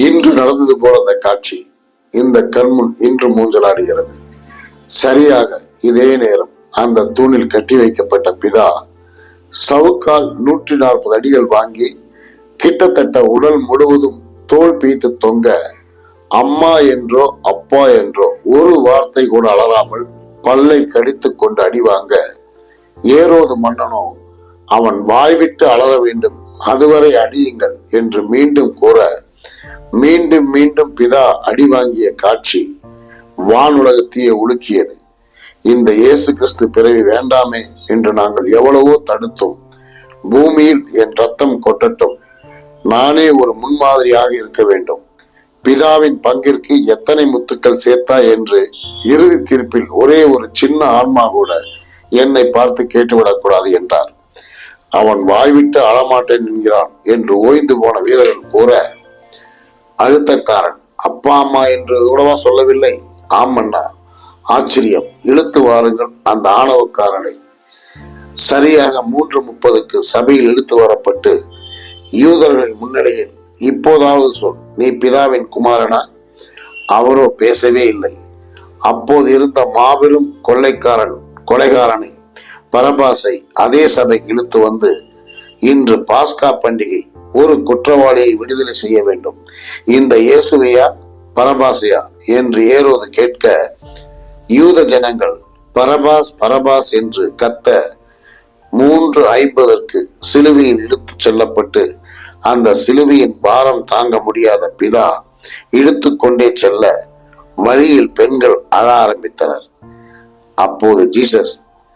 இன்று நடந்தது போல அந்த காட்சி இந்த கண்முன் இன்று மூஞ்சலாடுகிறது. சரியாக இதே நேரம் அந்த தூணில் கட்டி வைக்கப்பட்ட பிதா சவுக்கால் நூற்றி நாற்பது அடிகள் வாங்கி கிட்டத்தட்ட உடல் முழுவதும் தோல் பீத்து தொங்க அம்மா என்றோ அப்பா என்றோ ஒரு வார்த்தை கூட அலறாமல் பல்லை கடித்து கொண்டு அடி வாங்க ஏரோது மன்னனோ அவன் வாய்விட்டு அலற வேண்டும் அதுவரை அடியுங்கள் என்று மீண்டும் கூற மீண்டும் மீண்டும் பிதா அடி வாங்கிய காட்சி வானுலகத்தையே உலுக்கியது. இந்த இயேசு கிறிஸ்து பிறவி வேண்டாமே என்று நாங்கள் எவ்வளவோ தடுத்தோம். பூமியில் என் ரத்தம் கொட்டட்டும். நானே ஒரு முன்மாதிரியாக இருக்க வேண்டும். பிதாவின் பங்கிற்கு எத்தனை முத்துக்கள் சேர்த்தா என்று இறுதி தீர்ப்பில் ஒரே ஒரு சின்ன ஆன்மா கூட என்னை பார்த்து கேட்டுவிடக்கூடாது என்றார். அவன் வாய்விட்டு அழமாட்டேன் என்கிறான் என்று ஓய்ந்து போன வீரர்கள் கூற அழுத்தக்காரன் அப்பா அம்மா என்று கூடவா சொல்லவில்லை. ஆமண்ணா ஆச்சரியம். இழுத்து வாருங்கள் அந்த ஆணவக்காரனை. சரியாக மூன்று முப்பதுக்கு சபையில் இழுத்து வரப்பட்டு யூதர்களின் முன்னிலையில் இப்போதாவது சொல் நீ பிதாவின் குமாரனா? அவரோ பேசவே இல்லை. அப்போது இருந்த மாபெரும் கொள்ளைக்காரன் கொலைகாரனை பரபாசை அதே சபைக்கு இழுத்து வந்து இன்று பாஸ்கா பண்டிகை ஒரு குற்றவாளியை விடுதலை செய்ய வேண்டும். இந்த இயேசுவையா பரபாசையா என்று ஏரோது கேட்க யூத ஜனங்கள் பரபாஸ் பரபாஸ் என்று கத்த மூன்று ஐம்பதற்கு சிலுவையில் இழுத்து செல்லப்பட்டு அந்த சிலுவையின் பாரம் தாங்க முடியாத பிதா இழுத்து கொண்டே செல்ல வழியில் பெண்கள் அழ ஆரம்பித்தனர். அப்போது ஜீசஸ்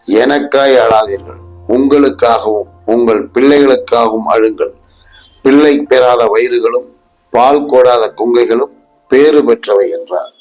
எனக்காய் அழாதீர்கள். உங்களுக்காகவும் உங்கள் பிள்ளைகளுக்காகவும் அழுங்கள். பிள்ளை பெறாத வயிறுகளும் பால் கோடாத குங்கைகளும் பேறு பெற்றவை என்றார்.